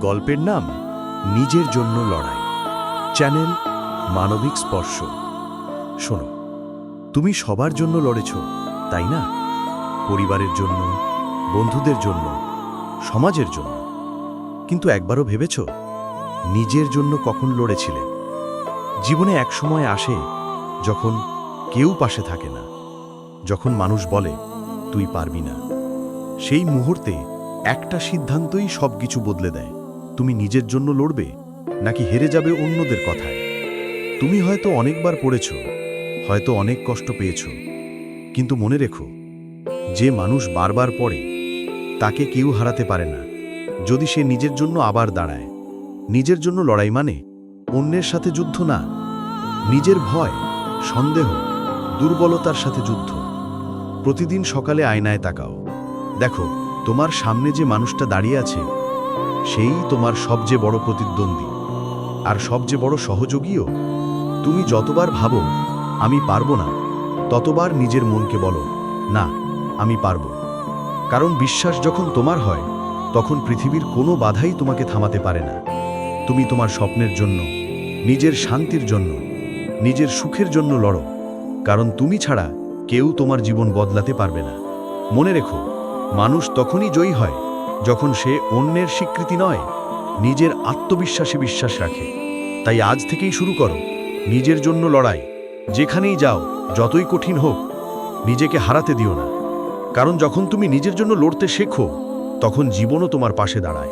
গল্পের নাম নিজের জন্য লড়াই। চ্যানেল মানবিক স্পর্শ। শোনো, তুমি সবার জন্য লড়েছ, তাই না? পরিবারের জন্য, বন্ধুদের জন্য, সমাজের জন্য। কিন্তু একবারও ভেবেছ, নিজের জন্য কখন লড়েছিলে? জীবনে এক সময় আসে যখন কেউ পাশে থাকে না, যখন মানুষ বলে, তুই পারবি না। সেই মুহূর্তে একটা সিদ্ধান্তই সবকিছু বদলে দেয়। তুমি নিজের জন্য লড়বে, নাকি হেরে যাবে অন্যদের কথায়? তুমি হয়তো অনেকবার পড়েছ, হয়তো অনেক কষ্ট পেয়েছ, কিন্তু মনে রেখো, যে মানুষ বারবার পড়ে, তাকে কেউ হারাতে পারে না। যদি সে নিজের জন্য আবার দাঁড়ায়, নিজের জন্য লড়াই মানে অন্যের সাথে যুদ্ধ না, নিজের ভয়, সন্দেহ, দুর্বলতার সাথে যুদ্ধ। প্রতিদিন সকালে আয়নায় তাকাও। দেখো, তোমার সামনে যে মানুষটা দাঁড়িয়ে আছে সেই তোমার সবচেয়ে বড় প্রতিদ্বন্দ্বী। আর সবচেয়ে বড় সহযোগীও তুমি যতবার ভাবো, আমি পারব না, ততবার নিজের মনকে বলো, না, আমি পারব। কারণ বিশ্বাস যখন তোমার হয়, তখন পৃথিবীর কোনো বাধাই তোমাকে থামাতে পারে না। তুমি তোমার স্বপ্নের জন্য, নিজের শান্তির জন্য, নিজের সুখের জন্য লড়ো, কারণ তুমি ছাড়া কেউ তোমার জীবন বদলাতে পারবে না। মনে রেখো, মানুষ তখনই জয়ী হয় যখন সে অন্যের স্বীকৃতি নয়, নিজের আত্মবিশ্বাসে বিশ্বাস রাখে। তাই আজ থেকেই শুরু করো। নিজের জন্য লড়াই। যেখানেই যাও, যতই কঠিন হোক, নিজেকে হারাতে দিও না। কারণ যখন তুমি নিজের জন্য লড়তে শেখো, তখন জীবনও তোমার পাশে দাঁড়ায়।